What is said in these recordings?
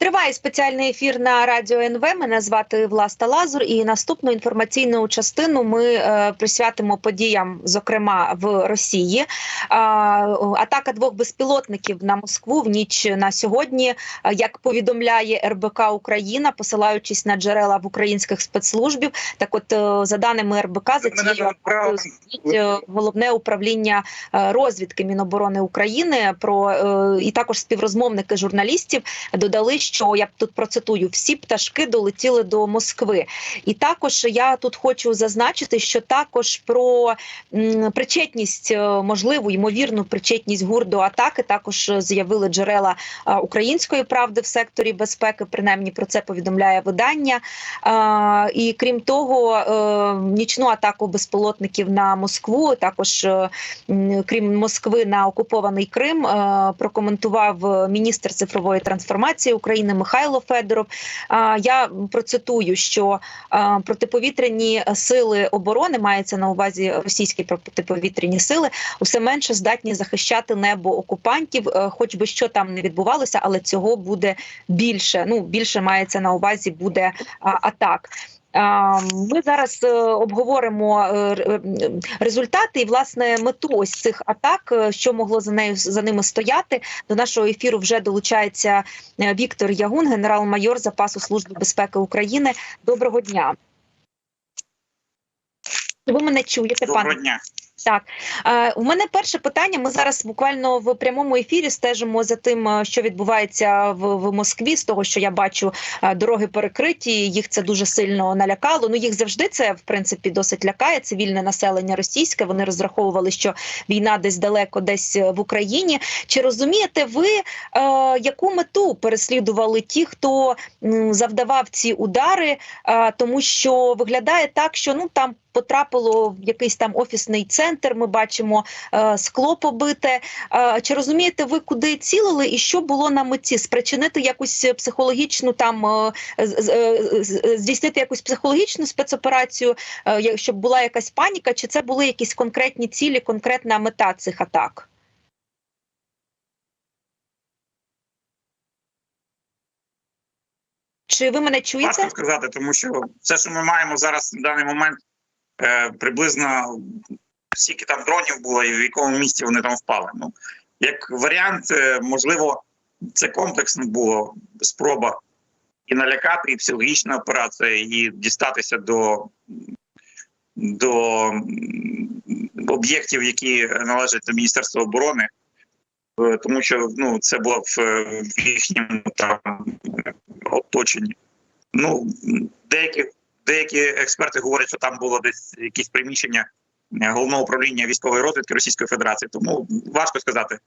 Триває спеціальний ефір на радіо НВ. Мене звати Власта Лазур. І наступну інформаційну частину ми е, присвятимо подіям, зокрема в Росії. А, атака двох безпілотників на Москву в ніч на сьогодні. е, Як повідомляє РБК Україна, посилаючись на джерела в українських спецслужбів. Так, от е, за даними РБК, за цією стоїть е, головне управління е, розвідки Міноборони України. Про е, і також співрозмовники журналістів додали, що я тут процитую: всі пташки долетіли до Москви. І також я тут хочу зазначити, що також про причетність, е, можливу ймовірну причетність ГУР до атаки, також е, заявили джерела е, української правди в секторі безпеки. Принаймні про це повідомляє видання. І крім того, е, нічну атаку безпілотників на Москву, також е, крім Москви на окупований Крим, е, прокоментував міністр цифрової трансформації України Михайло Федоров. Я процитую, що протиповітряні сили оборони мається на увазі російські протиповітряні сили, усе менше здатні захищати небо окупантів, е, хоч би що там не відбувалося, але цього буде більше. Ну більше мається на увазі буде атак. Ми зараз е, обговоримо е, е, результати і власне мету ось цих атак, що могло за нею за ними стояти. До нашого ефіру вже долучається Віктор Ягун, генерал-майор запасу служби безпеки України. Доброго дня. Ви мене чуєте, пане? Доброго дня. Так, е, у мене перше питання. Ми зараз буквально в прямому ефірі стежимо за тим, що відбувається в, в Москві. З того, що я бачу, дороги перекриті. Їх це дуже сильно налякало. Ну їх завжди це в принципі досить лякає. Цивільне населення російське. Вони розраховували, що війна десь далеко, десь е, в Україні. Чи розумієте ви, е, яку мету переслідували ті, хто завдавав ці удари? Е, тому що виглядає так, що ну там потрапило в якийсь там офісний центр. Ми бачимо е, скло побите. Е, чи розумієте ви, куди цілили, і що було на меті? Спричинити якусь психологічну там е, з- е, здійснити якусь психологічну спецоперацію, е, щоб була якась паніка, чи це були якісь конкретні цілі, конкретна мета цих атак? Чи ви мене чуєте? Важко сказати, тому що все, що ми маємо зараз на даний момент, е, приблизно скільки там дронів було і в якому місці вони там впали. Ну, як варіант, е, можливо, це комплексно було спроба і налякати, і психологічна операція, і дістатися до, до об'єктів, які належать до Міністерства оборони. Е, Тому що ну це було в, їхньому там оточенні. Ну деякі деякі експерти говорять, що там було десь якісь приміщення е, головного управління військової розвідки Російської Федерації. Тому важко сказати.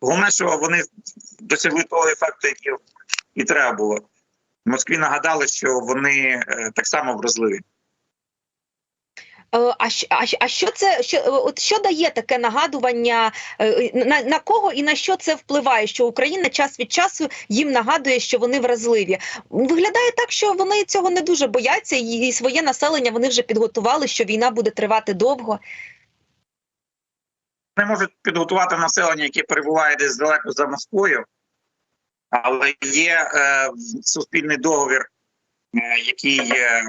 Головне, що вони досягли того ефекту, який і треба було. В Москві нагадали, що вони е, так само вразливі. Е, А а, а що це що, е, от що дає таке нагадування? е, На, на кого і на що це впливає? Що Україна час від часу їм нагадує, що вони вразливі? Виглядає так, що вони цього не дуже бояться, і, своє населення вони вже підготували, що війна буде тривати довго. Вони можуть підготувати населення, яке перебуває десь далеко за Москвою, але є е, суспільний договір, е, який е,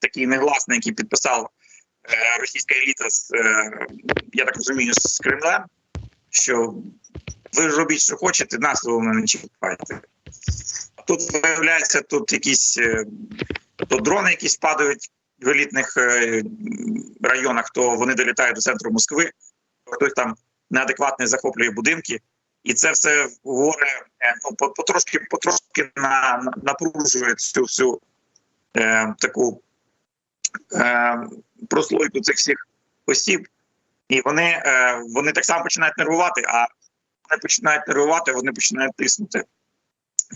такий негласний, який підписав е, російська еліта з е, я так розумію, з Кремлем, що ви робіть, що хочете, нас головне не чіпайте. А тут виявляється, тут якісь е, то дрони, якісь падають в елітних районах, то вони долітають до центру Москви хтось там неадекватний захоплює будинки, і це все говорить, е, ну, по- потрошки, потрошки на, напружує цю всю е, таку е, прослойку цих всіх осіб, і вони, е, вони так само починають нервувати, а вони починають нервувати, вони починають тиснути.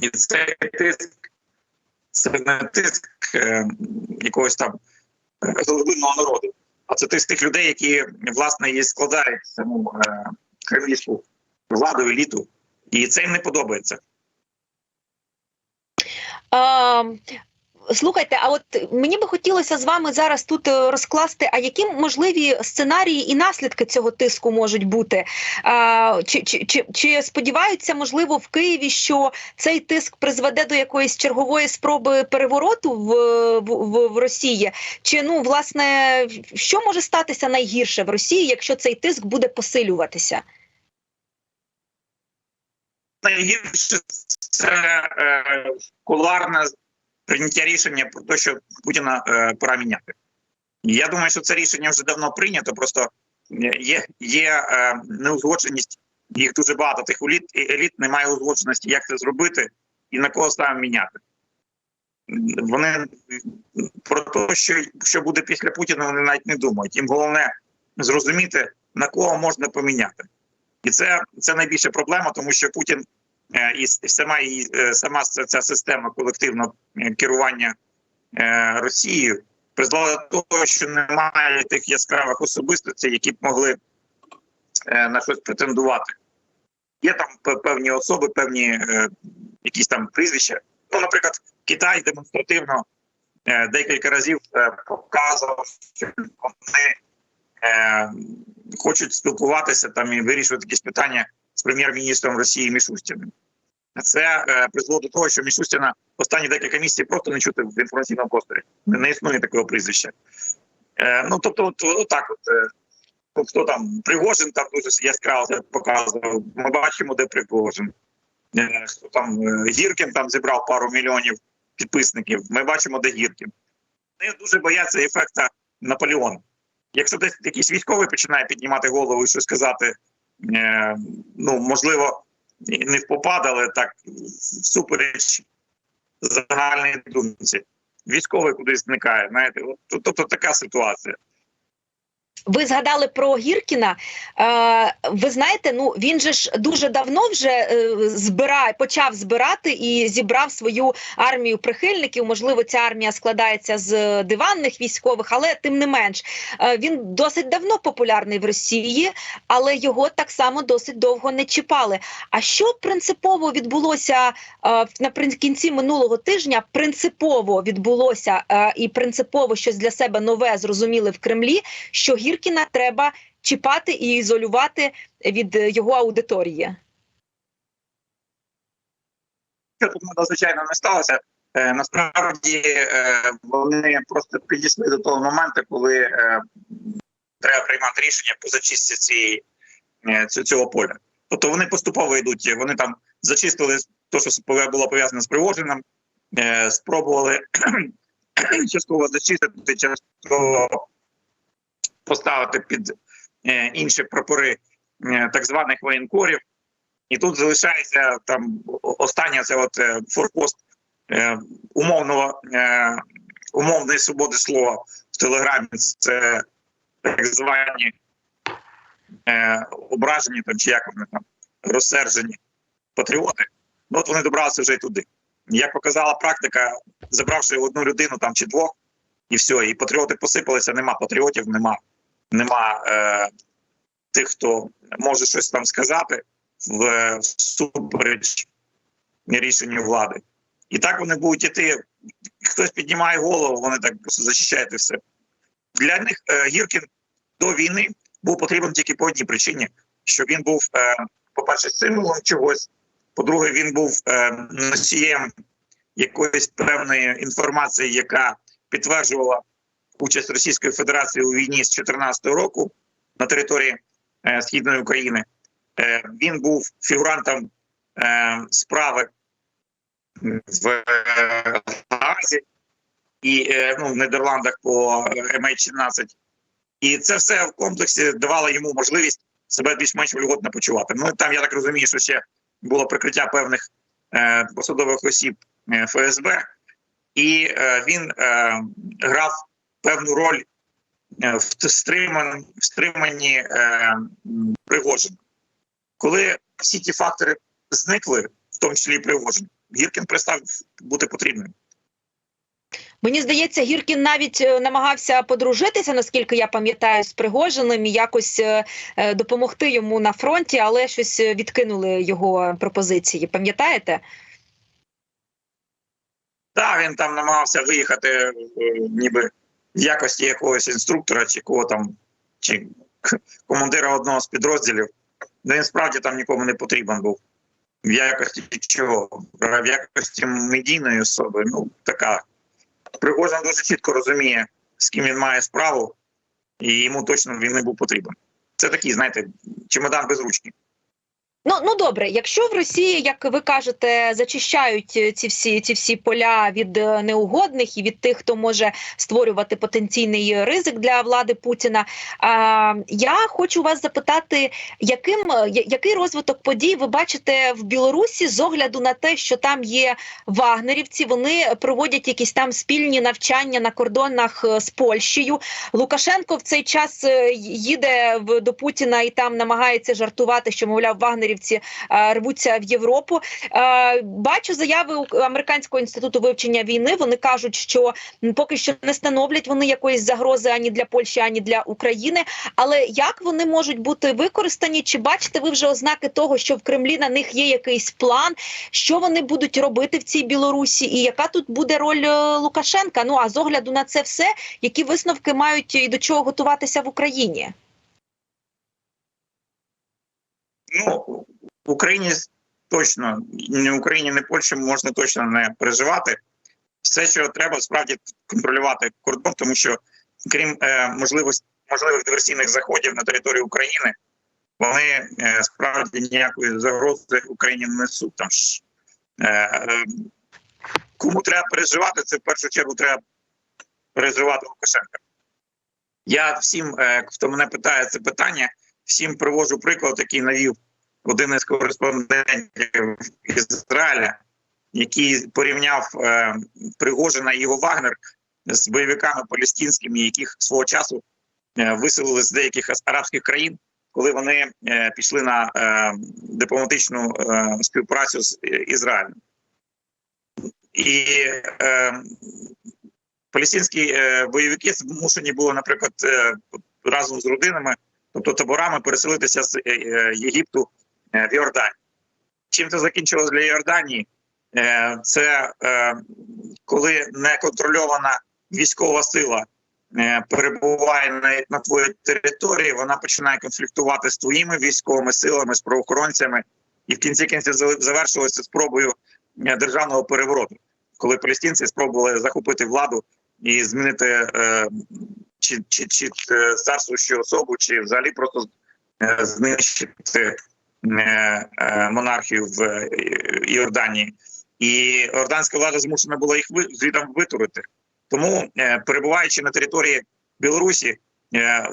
І цей тиск це не тиск е, якогось там глибинного народу. А це тих, тих людей, які власне і складають саму е, кремлівську владу, еліту, і це їм не подобається. Слухайте, а от мені би хотілося з вами зараз тут е, розкласти, а які можливі сценарії і наслідки цього тиску можуть бути? А, чи, чи, чи, чи сподіваються, можливо, в Києві, що цей тиск призведе до якоїсь чергової спроби перевороту в, в, в, Росії? Чи ну власне що може статися найгірше в Росії, якщо цей тиск буде посилюватися? найгірше це е, кулуарне прийняття рішення про те, що Путіна е, пора міняти. Я думаю, що це рішення вже давно прийнято. Просто є, є е, неузгодженість. Їх дуже багато тих еліт, еліт немає узгодженості, як це зробити і на кого саме міняти. Вони про те, що, що буде після Путіна, вони навіть не думають. Їм головне зрозуміти, на кого можна поміняти. І це це найбільша проблема, тому що Путін е, і сама і е, сама ця система колективного е, керування е, Росією призвела до того, що немає тих яскравих особистостей, які б могли е, на щось претендувати. Є там певні особи, певні е, якісь там прізвища. Ну, наприклад, Китай демонстративно е, декілька разів е, показував, що вони е, хочуть спілкуватися там і вирішувати якісь питання з прем'єр-міністром Росії Мішустіним. Це е, призвело до того, що Мішустіна останні декілька місяців просто не чути в інформаційному просторі. Не, існує такого прізвища. Е, ну тобто, от, от от. Е, ну, хто там Пригожин там дуже яскраво показував. Ми бачимо, де Пригожин. Е, хто там е, Гіркін там зібрав пару мільйонів підписників. Ми бачимо, де Гіркін. Вони дуже бояться ефекта Наполеона. Якщо десь якийсь військовий починає піднімати голову і щось сказати, е, ну можливо, не в попад, так всупереч загальній думці. Військовий кудись зникає. Знаєте, от, тобто така ситуація. Ви згадали про Гіркіна. Е, ви знаєте, ну він же ж дуже давно вже е, збирає, почав збирати і зібрав свою армію прихильників. Можливо, ця армія складається з диванних військових, але тим не менш е, він досить давно популярний в Росії, але його так само досить довго не чіпали. А що принципово відбулося е, наприкінці минулого тижня? Принципово відбулося і принципово щось для себе нове зрозуміли в Кремлі, що Гіркіна треба чіпати і ізолювати від е, його аудиторії. Що тут надзвичайно не сталося. Е, насправді е, вони просто підійшли до того моменту, коли треба приймати рішення по зачистці цієї цього поля. Тобто вони поступово йдуть. Вони там зачистили те, що було пов'язане з Привоженим, е, спробували частково зачистити, частково поставити під е, інші прапори е, так званих воєнкорів. І тут залишається там остання це от е, форпост умовного умовної свободи слова в телеграмі. Це так звані ображені там чи як вони там розсержені патріоти. Ну от вони добралися вже й туди. Як показала практика, забравши одну людину там чи двох, і все, і патріоти посипалися. Нема патріотів, нема, нема е, тих, хто може щось там сказати в супереч рішенню влади. І так вони будуть іти. Хтось піднімає голову, вони так просто захищають все. Для них е, Гіркін до війни був потрібен тільки по одній причині: що він був, е, по-перше, символом чогось, по-друге, він був е, носієм якоїсь певної інформації, яка підтверджувала участь Російської Федерації у війні з 2014 року на території е, Східної України. Е, він був фігурантом е, справи в Гаазі і ну, в Нідерландах по MH17. І це все в комплексі давало йому можливість себе більш-менш вольготно почувати. Ну там я так розумію, що ще було прикриття певних е, посадових осіб ФСБ, і е, він е, грав певну роль е, в стриман, в стриманні е, Пригожина. Коли всі ті фактори зникли, в тому числі і Пригожин, Гіркін перестав бути потрібним. Мені здається, Гіркін навіть е, намагався подружитися, наскільки я пам'ятаю, з Пригожиним і якось е, допомогти йому на фронті, але щось відкинули його пропозиції. Пам'ятаєте? Так, він там намагався виїхати ніби в якості якогось інструктора, чи кого там, чи командира одного з підрозділів. Ну, він справді там нікому не потрібен був. В якості чого? В якості медійної особи. Ну, така. Пригожин дуже чітко розуміє, з ким він має справу, і йому точно він не був потрібен. Це такий, знаєте, чемодан без ручки. Ну ну добре, якщо в Росії, як ви кажете, зачищають е, ці всі ці всі поля від е, неугодних і від тих, хто може створювати потенційний ризик для влади Путіна. А, я хочу вас запитати, яким е, який розвиток подій ви бачите в Білорусі з огляду на те, що там є вагнерівці, вони проводять якісь там спільні навчання на кордонах з Польщею. Лукашенко в цей час їде до Путіна і там намагається жартувати, що мовляв вагнерівці е, рвуться в Європу. Е, Бачу заяви американського інституту вивчення війни. Вони кажуть, що поки що не становлять вони якоїсь загрози ані для Польщі, ані для України. Але як вони можуть бути використані? Чи бачите ви вже ознаки того, що в Кремлі на них є якийсь план, що вони будуть робити в цій Білорусі, і яка тут буде роль е, Лукашенка? Ну а з огляду на це все, які висновки мають і до чого готуватися в Україні? Ну, в Україні точно, ні в Україні, ні в Польщі можна точно не переживати. Все, що треба, справді контролювати кордон, тому що крім е, можливості можливих диверсійних заходів на територію України, вони е, справді ніякої загрози Україні не несуть. Там ж е, е, кому треба переживати, це в першу чергу треба переживати Лукашенка. Я всім, е, хто мене питає це питання, всім привожу приклад, який навів один із кореспондентів Ізраїля, який порівняв е, Пригожина і його Вагнер з бойовиками палестинськими, яких свого часу е, виселили з деяких арабських країн, коли вони е, пішли на е, дипломатичну е, співпрацю з е, Ізраїлем. І е, палестинські е, бойовики змушені були, наприклад, е, разом з родинами, тобто таборами, переселитися з е, Єгипту в Йорданію. Чим це закінчилось для Йорданії? Е, Це е, коли неконтрольована військова сила е, перебуває на, на твоїй території, вона починає конфліктувати з твоїми військовими силами, з правоохоронцями, і в кінці кінців завершилося спробою е, державного перевороту, коли палестинці спробували захопити владу і змінити е, чи, чи, чи е, царствуючу особу, чи взагалі просто е, знищити е, е, монархію в е, Іорданії. І орданська влада змушена була їх звідом витурити. Тому, перебуваючи на території Білорусі,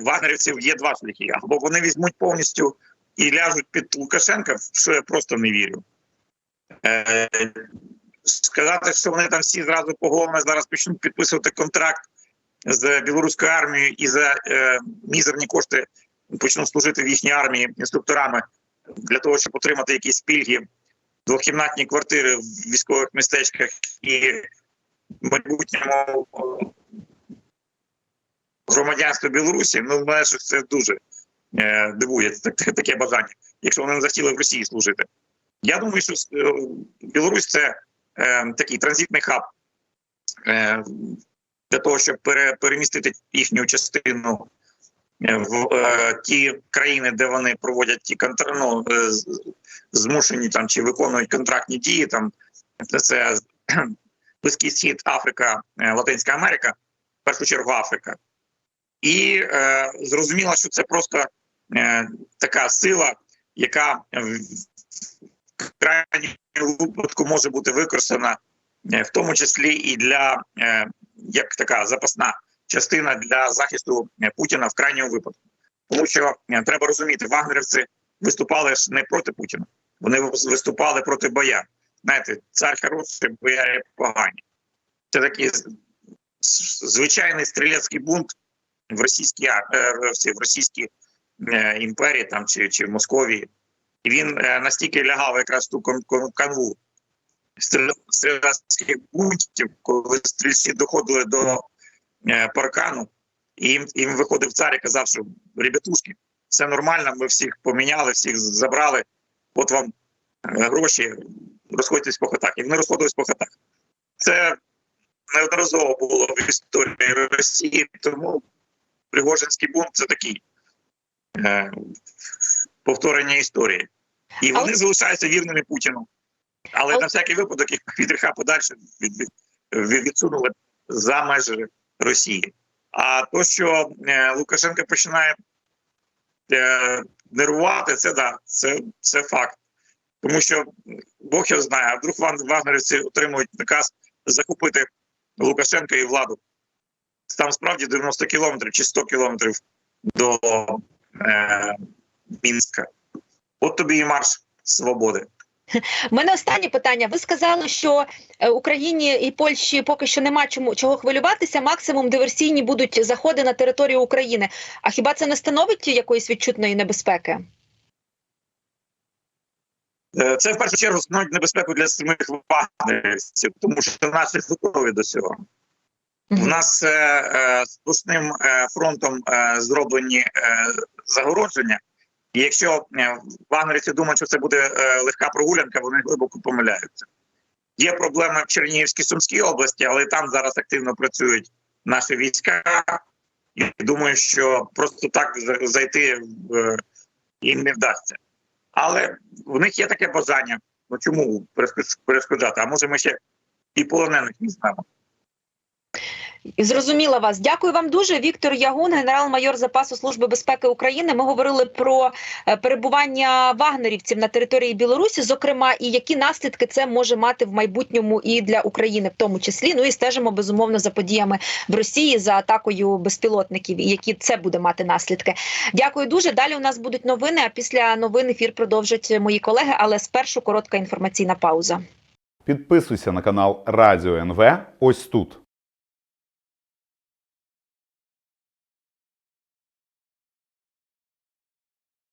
вагнерівців є два шляхи: або вони візьмуть повністю і ляжуть під Лукашенка, що я просто не вірю. Сказати, що вони там всі зразу поголовно зараз почнуть підписувати контракт з білоруською армією і за е, мізерні кошти почнуть служити в їхній армії інструкторами для того, щоб отримати якісь пільги, двохкімнатні квартири в військових містечках і в майбутньому громадянство Білорусі. Ну, мене ж це дуже е, дивує так- таке бажання, якщо вони не захотіли в Росії служити. Я думаю, що е, Білорусь це е, такий транзитний хаб е, для того, щоб пере, перемістити їхню частину в е, ті країни, де вони проводять ті контр... ну, е, змушені там чи виконують контрактні дії. Там це, Близький Схід, Африка, е, Латинська Америка, в першу чергу Африка. І е, зрозуміло, що це просто е, така сила, яка в крайньому випадку може бути використана, е, в тому числі і для е, як така запасна частина для захисту е, Путіна в крайньому випадку. Тому що е, треба розуміти, вагнерівці виступали ж не проти Путіна, вони виступали проти бояр. Знаєте, цар хороший, бояри погані. Це такий звичайний стрілецький бунт в російській е, в російській імперії там чи, чи в Московії. І він настільки лягав якраз ту канву стрілецьких бунтів, коли стрільці доходили до паркану, і їм, їм виходив цар і казав, що ребятушки, все нормально, ми всіх поміняли, всіх забрали, от вам е, гроші, розходьтесь по хатах. І вони розходились по хатах. Це неодноразово було в історії Росії, тому Пригожинський бунт це такий е, повторення історії. І вони Але- залишаються вірними Путіну. Але Але- на всякий випадок їх від гріха подальше від, від, від, відсунули за межі Росії. А то, що е, Лукашенко починає е, нервувати, це да, це, це факт. Тому що Бог його знає, а вдруг вагнерівці отримують наказ захопити Лукашенка і владу. Там справді 90 кілометрів чи 100 кілометрів до е, Мінська. От тобі і марш свободи. У мене останнє питання. Ви сказали, що е, Україні і Польщі поки що нема чому чого хвилюватися. Максимум диверсійні будуть заходи на територію України. А хіба це не становить якоїсь відчутної небезпеки? Е, Це в першу чергу становить небезпеку для самих вагнерівців, тому що наші готові до цього. У нас е, е, сплошним е, фронтом е, зроблені е, загородження. І якщо е, вагнерівці думають, що це буде е, легка прогулянка, вони глибоко помиляються. Є проблеми в Чернігівській Сумській області, але там зараз активно працюють наші війська. І думаю, що просто так зайти е, їм не вдасться. Але в них є таке бажання. Ну чому перешкоджати? А може ми ще і полонених не знаємо. Зрозуміла вас. Дякую вам дуже. Віктор Ягун, генерал-майор запасу служби безпеки України. Ми говорили про е, перебування вагнерівців на території Білорусі, зокрема, і які наслідки це може мати в майбутньому і для України, в тому числі. Ну і стежимо безумовно за подіями в Росії за атакою безпілотників, які це буде мати наслідки. Дякую дуже. Далі у нас будуть новини. А після новин ефір продовжать мої колеги. Але спершу коротка інформаційна пауза. Підписуйся на канал Радіо НВ ось тут.